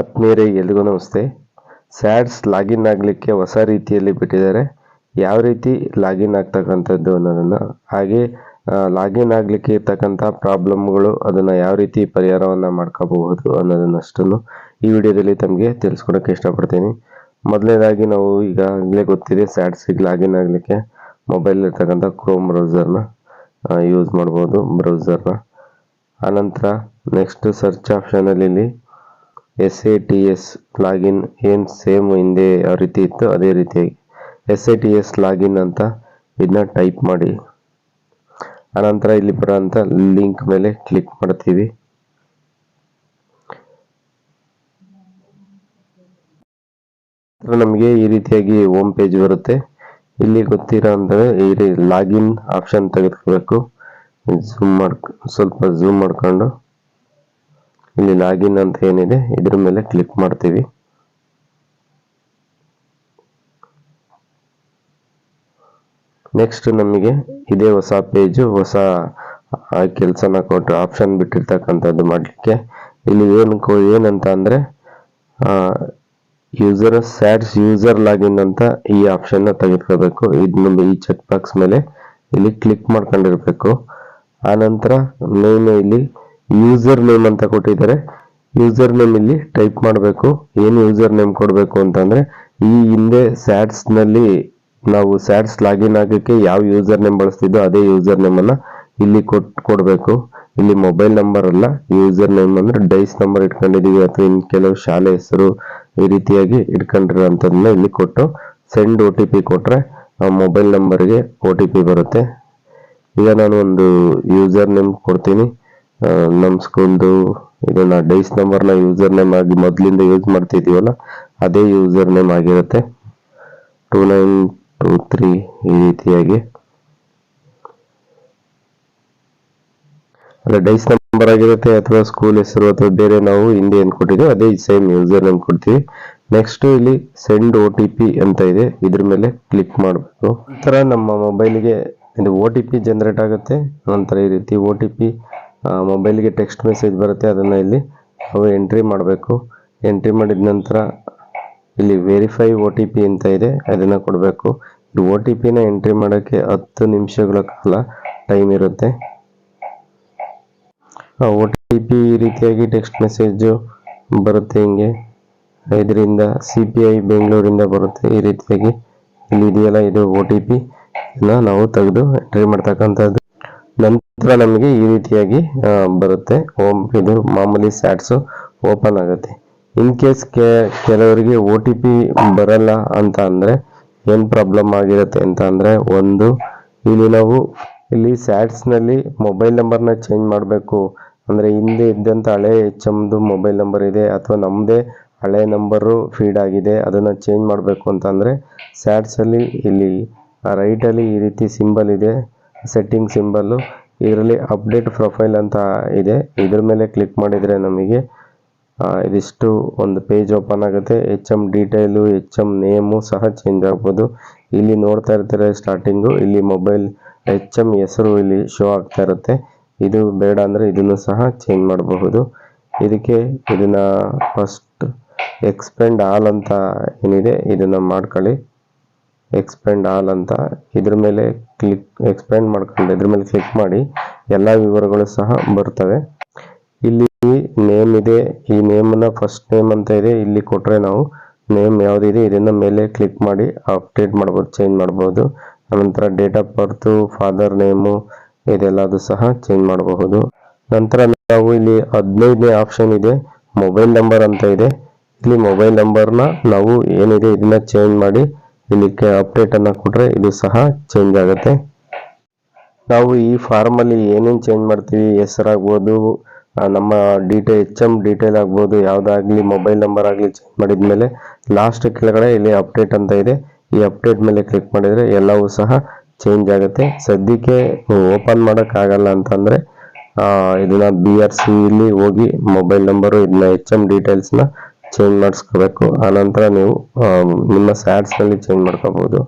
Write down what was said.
ಆತ್ಮೀಯರೇ, ಎಲ್ರಿಗೂ ನಮಸ್ತೆ. ಸ್ಯಾಡ್ಸ್ ಲಾಗಿನ್ ಆಗಲಿಕ್ಕೆ ಹೊಸ ರೀತಿಯಲ್ಲಿ ಬಿಟ್ಟಿದ್ದಾರೆ. ಯಾವ ರೀತಿ ಲಾಗಿನ್ ಆಗ್ತಕ್ಕಂಥದ್ದು ಅನ್ನೋದನ್ನು, ಹಾಗೆ ಲಾಗಿನ್ ಆಗಲಿಕ್ಕೆ ಇರ್ತಕ್ಕಂಥ ಪ್ರಾಬ್ಲಮ್ಗಳು ಅದನ್ನು ಯಾವ ರೀತಿ ಪರಿಹಾರವನ್ನು ಮಾಡ್ಕೋಬಹುದು ಅನ್ನೋದನ್ನಷ್ಟನ್ನು ಈ ವಿಡಿಯೋದಲ್ಲಿ ತಮಗೆ ತಿಳಿಸ್ಕೊಡೋಕ್ಕೆ ಇಷ್ಟಪಡ್ತೀನಿ. ಮೊದಲನೇದಾಗಿ ನಾವು ಈಗಾಗಲೇ ಗೊತ್ತಿದೆ, ಸ್ಯಾಡ್ಸಿಗೆ ಲಾಗಿನ್ ಆಗಲಿಕ್ಕೆ ಮೊಬೈಲ್ ಇರ್ತಕ್ಕಂಥ ಕ್ರೋಮ್ ಬ್ರೌಸರ್ನ ಯೂಸ್ ಮಾಡ್ಬೋದು ಬ್ರೌಸರ್ನ. ಆನಂತರ, next search ಆಪ್ಷನಲ್ಲಿ S A T S login ಏನು ಸೇಮ್ ಹಿಂದೆ ಯಾವ ರೀತಿ ಇತ್ತು, ಅದೇ ರೀತಿಯಾಗಿ S A T S login ಅಂತ ಇದನ್ನ ಟೈಪ್ ಮಾಡಿ. ಆನಂತರ ಇಲ್ಲಿ ಬರೋಂಥ ಲಿಂಕ್ ಮೇಲೆ ಕ್ಲಿಕ್ ಮಾಡ್ತೀವಿ. ನಮಗೆ ಈ ರೀತಿಯಾಗಿ ಹೋಮ್ ಪೇಜ್ ಬರುತ್ತೆ. ಇಲ್ಲಿ ಗೊತ್ತಿರೋ ಅಂದರೆ ಈ ಲಾಗಿನ್ ಆಪ್ಷನ್ ತೆಗೆದುಕೋಬೇಕು. ಝೂಮ್ ಮಾಡ್ಕ, ಸ್ವಲ್ಪ ಝೂಮ್ ಮಾಡ್ಕೊಂಡು. ಇಲ್ಲಿ ಲಾಗಿನ್ ಅಂತ ಏನಿದೆ, ಇದ್ರ ಮೇಲೆ ಕ್ಲಿಕ್ ಮಾಡ್ತೀವಿ. ನೆಕ್ಸ್ಟ್ ನಮಗೆ ಇದೇ ಹೊಸ ಪೇಜು ಹೊಸ ಕೆಲಸನ ಕೊಟ್ಟು ಆಪ್ಷನ್ ಬಿಟ್ಟಿರ್ತಕ್ಕಂಥದ್ದು ಮಾಡಲಿಕ್ಕೆ. ಇಲ್ಲಿ ಏನು ಏನಂತ ಅಂದರೆ ಯೂಸರ್ ಸ್ಯಾಡ್ಸ್ ಯೂಸರ್ ಲಾಗಿನ್ ಅಂತ ಈ ಆಪ್ಷನ್ನ ತೆಗೆದುಕೋಬೇಕು. ಇದನ್ನ ಈ ಚೆಕ್ ಬಾಕ್ಸ್ ಮೇಲೆ ಇಲ್ಲಿ ಕ್ಲಿಕ್ ಮಾಡ್ಕೊಂಡಿರ್ಬೇಕು. ಆನಂತರ ನೇಮ್ ಇಲ್ಲಿ ಯೂಸರ್ ನೇಮ್ ಅಂತ ಕೊಟ್ಟಿದ್ದಾರೆ. ಯೂಸರ್ ನೇಮ್ ಇಲ್ಲಿ ಟೈಪ್ ಮಾಡಬೇಕು. ಏನು ಯೂಸರ್ ನೇಮ್ ಕೊಡಬೇಕು ಅಂತಂದರೆ, ಈ ಹಿಂದೆ ಸ್ಯಾಡ್ಸ್ನಲ್ಲಿ ನಾವು ಸ್ಯಾಡ್ಸ್ ಲಾಗಿನ್ ಆಗೋಕ್ಕೆ ಯಾವ ಯೂಸರ್ ನೇಮ್ ಬಳಸ್ತಿದ್ದೋ ಅದೇ ಯೂಸರ್ ನೇಮನ್ನು ಇಲ್ಲಿ ಕೊಟ್, ಕೊಡಬೇಕು. ಇಲ್ಲಿ ಮೊಬೈಲ್ ನಂಬರ್ ಅಲ್ಲ ಯೂಸರ್ ನೇಮ್ ಅಂದರೆ ಡೈಸ್ ನಂಬರ್ ಇಟ್ಕೊಂಡಿದ್ದೀವಿ ಅಥವಾ ಇನ್ನು ಕೆಲವು ಶಾಲೆ ಹೆಸರು ಈ ರೀತಿಯಾಗಿ ಇಟ್ಕೊಂಡಿರೋಂಥದ್ದನ್ನ ಇಲ್ಲಿ ಕೊಟ್ಟು ಸೆಂಡ್ ಒ ಟಿ ಪಿ ಕೊಟ್ಟರೆ ಆ ಮೊಬೈಲ್ ನಂಬರ್ಗೆ ಒ ಟಿ ಪಿ ಬರುತ್ತೆ. ಈಗ ನಾನು ಒಂದು ಯೂಸರ್ ನೇಮ್ ಕೊಡ್ತೀನಿ. ನಮ್ಮ ಸ್ಕೂಲ್ದು ಇದನ್ನ ಡೈಸ್ ನಂಬರ್ನ ಯೂಸರ್ ನೇಮ್ ಆಗಿ ಮೊದಲಿಂದ ಯೂಸ್ ಮಾಡ್ತಿದೀವಲ್ಲ, ಅದೇ ಯೂಸರ್ ನೇಮ್ ಆಗಿರುತ್ತೆ. ಟೂ ನೈನ್ ಟೂ ತ್ರೀ ಈ ರೀತಿಯಾಗಿ. ಅಲ್ಲ ಡೈಸ್ ನಂಬರ್ ಆಗಿರುತ್ತೆ ಅಥವಾ ಸ್ಕೂಲ್ ಹೆಸರು ಅಥವಾ ಬೇರೆ ನಾವು ಹಿಂದೆ ಏನು ಕೊಟ್ಟಿದ್ದೀವಿ, ಅದೇ ಸೇಮ್ ಯೂಸರ್ ನೇಮ್ ಕೊಡ್ತೀವಿ. ನೆಕ್ಸ್ಟ್ ಇಲ್ಲಿ ಸೆಂಡ್ ಒ ಟಿ ಪಿ ಅಂತ ಇದೆ, ಇದ್ರ ಮೇಲೆ ಕ್ಲಿಕ್ ಮಾಡಬೇಕು. ನಂತರ ನಮ್ಮ ಮೊಬೈಲಿಗೆ ಇದು ಒ ಟಿ ಪಿ ಜನರೇಟ್ ಆಗುತ್ತೆ, ನಂತರ ಈ ರೀತಿ ಒ ಟಿ ಪಿ ಮೊಬೈಲ್ಗೆ ಟೆಕ್ಸ್ಟ್ ಮೆಸೇಜ್ ಬರುತ್ತೆ, ಅದನ್ನು ಇಲ್ಲಿ ನಾವು ಎಂಟ್ರಿ ಮಾಡಬೇಕು. ಎಂಟ್ರಿ ಮಾಡಿದ ನಂತರ ಇಲ್ಲಿ ವೆರಿಫೈ ಒ ಟಿ ಪಿ ಅಂತ ಇದೆ, ಅದನ್ನು ಕೊಡಬೇಕು. ಈ ಒ ಟಿ ಪಿನ ಎಂಟ್ರಿ ಮಾಡೋಕ್ಕೆ ಹತ್ತು ನಿಮಿಷಗಳ ಕಾಲ ಟೈಮ್ ಇರುತ್ತೆ. ಒ ಟಿ ಪಿ ಈ ರೀತಿಯಾಗಿ ಟೆಕ್ಸ್ಟ್ ಮೆಸೇಜು ಬರುತ್ತೆ ಹಿಂಗೆ. ಇದರಿಂದ ಸಿ ಪಿ ಐ ಬೆಂಗಳೂರಿಂದ ಬರುತ್ತೆ, ಈ ರೀತಿಯಾಗಿ. ಇಲ್ಲಿ ಇದೆಯಲ್ಲ, ಇದು ಒ ಟಿ ಪಿನ ನಾವು ತೆಗೆದು ಎಂಟ್ರಿ ಮಾಡ್ತಕ್ಕಂಥದ್ದು. ನಂತರ ನಮಗೆ ಈ ರೀತಿಯಾಗಿ ಬರುತ್ತೆ. ಓಮ್ ಇದು ಮಾಮೂಲಿ ಸ್ಯಾಟ್ಸು ಓಪನ್ ಆಗುತ್ತೆ. ಇನ್ ಕೇಸ್ ಕೆಲವರಿಗೆ ಒ ಟಿ ಪಿ ಬರಲ್ಲ ಅಂತ ಅಂದರೆ ಏನು ಪ್ರಾಬ್ಲಮ್ ಆಗಿರುತ್ತೆ ಅಂತ ಅಂದರೆ ಒಂದು, ಇಲ್ಲಿ ನಾವು ಇಲ್ಲಿ ಸ್ಯಾಟ್ಸ್ನಲ್ಲಿ ಮೊಬೈಲ್ ನಂಬರ್ನ ಚೇಂಜ್ ಮಾಡಬೇಕು. ಅಂದರೆ ಹಿಂದೆ ಇದ್ದಂಥ ಹಳೆ ಎಚ್ ಎಮ್ದು ಮೊಬೈಲ್ ನಂಬರ್ ಇದೆ ಅಥವಾ ನಮ್ಮದೇ ಹಳೆ ನಂಬರು ಫೀಡ್ ಆಗಿದೆ, ಅದನ್ನು ಚೇಂಜ್ ಮಾಡಬೇಕು ಅಂತಂದರೆ ಸ್ಯಾಟ್ಸಲ್ಲಿ ಇಲ್ಲಿ ರೈಟಲ್ಲಿ ಈ ರೀತಿ ಸಿಂಬಲ್ ಇದೆ. ಸೆಟ್ಟಿಂಗ್ ಸಿಂಬಲ್ಲು ಇದರಲ್ಲಿ ಅಪ್ಡೇಟ್ ಪ್ರೊಫೈಲ್ ಅಂತ ಇದೆ. ಇದ್ರ ಮೇಲೆ ಕ್ಲಿಕ್ ಮಾಡಿದರೆ ನಮಗೆ ಇದಿಷ್ಟು ಒಂದು ಪೇಜ್ ಓಪನ್ ಆಗುತ್ತೆ. H M detail H M name ಸಹ ಚೇಂಜ್ ಆಗ್ಬೋದು. ಇಲ್ಲಿ ನೋಡ್ತಾ ಇರ್ತಾರೆ ಸ್ಟಾರ್ಟಿಂಗು ಇಲ್ಲಿ ಮೊಬೈಲ್ ಎಚ್ ಎಂ ಹೆಸರು ಇಲ್ಲಿ ಶೋ ಆಗ್ತಾ ಇರುತ್ತೆ. ಇದು ಬೇಡ ಅಂದರೆ ಇದನ್ನು ಸಹ ಚೇಂಜ್ ಮಾಡಬಹುದು. ಇದಕ್ಕೆ ಇದನ್ನ ಫಸ್ಟ್ ಎಕ್ಸ್ಪೆಂಡ್ ಆಲ್ ಅಂತ ಏನಿದೆ, ಇದನ್ನು ಮಾಡ್ಕೊಳ್ಳಿ. ಎಕ್ಸ್ಪೆಂಡ್ ಆಲ್ ಅಂತ ಇದ್ರ ಮೇಲೆ ಕ್ಲಿಕ್ ಎಕ್ಸ್ಪೆಂಡ್ ಮಾಡ್ಕೊಂಡು ಇದ್ರ ಮೇಲೆ ಕ್ಲಿಕ್ ಮಾಡಿ ಎಲ್ಲ ವಿವರಗಳು ಸಹ ಬರ್ತವೆ. ಇಲ್ಲಿ ನೇಮ್ ಇದೆ. ಈ ನೇಮನ್ನ ಫಸ್ಟ್ ನೇಮ್ ಅಂತ ಇದೆ. ಇಲ್ಲಿ ಕೊಟ್ಟರೆ ನಾವು ನೇಮ್ ಯಾವುದಿದೆ ಇದನ್ನ ಮೇಲೆ ಕ್ಲಿಕ್ ಮಾಡಿ ಅಪ್ಡೇಟ್ ಮಾಡ್ಬೋದು ಚೇಂಜ್ ಮಾಡ್ಬೋದು. ನಂತರ date of birth father name ಇದೆಲ್ಲದು ಸಹ ಚೇಂಜ್ ಮಾಡಬಹುದು. ನಂತರ ನಾವು ಇಲ್ಲಿ ಹದಿನೈದನೇ ಆಪ್ಷನ್ ಇದೆ. ಮೊಬೈಲ್ ನಂಬರ್ ಅಂತ ಇದೆ. ಇಲ್ಲಿ ಮೊಬೈಲ್ ನಂಬರ್ನ ನಾವು ಏನಿದೆ ಇದನ್ನ ಚೇಂಜ್ ಮಾಡಿ ಇಲ್ಲಿ ಅಪ್ಡೇಟ್ ಅನ್ನ ಕೊಟ್ರೆ ಇದು ಸಹ ಚೇಂಜ್ ಆಗುತ್ತೆ. ನಾವು ಈ ಫಾರ್ಮ್ ಅಲ್ಲಿ ಏನೇನು ಚೇಂಜ್ ಮಾಡ್ತೀವಿ ಹೆಸರಾಗ್ಬೋದು ನಮ್ಮ ಡೀಟೇಲ್ ಎಚ್ ಎಂ ಡೀಟೇಲ್ ಆಗ್ಬೋದು, ಯಾವುದಾಗ್ಲಿ ಮೊಬೈಲ್ ನಂಬರ್ ಆಗಲಿ ಚೇಂಜ್ ಮಾಡಿದ್ಮೇಲೆ ಲಾಸ್ಟ್ ಕೆಳಗಡೆ ಇಲ್ಲಿ ಅಪ್ಡೇಟ್ ಅಂತ ಇದೆ. ಈ ಅಪ್ಡೇಟ್ ಮೇಲೆ ಕ್ಲಿಕ್ ಮಾಡಿದರೆ ಎಲ್ಲವೂ ಸಹ ಚೇಂಜ್ ಆಗುತ್ತೆ. ಸದ್ಯಕ್ಕೆ ಓಪನ್ ಮಾಡೋಕ್ಕಾಗಲ್ಲ ಅಂತಂದರೆ ಇದನ್ನ ಬಿ ಆರ್ ಸಿ ಇಲ್ಲಿ ಹೋಗಿ ಮೊಬೈಲ್ ನಂಬರು ಇದನ್ನ ಎಚ್ ಎಂ ಡೀಟೇಲ್ಸ್ನ ಚೇಂಜ್ ಮಾಡಿಸ್ಕೋಬೇಕು. ಆನಂತರ ನೀವು ನಿಮ್ಮ ಸ್ಯಾಡ್ಸ್ನಲ್ಲಿ ಚೇಂಜ್ ಮಾಡ್ಕೋಬೋದು.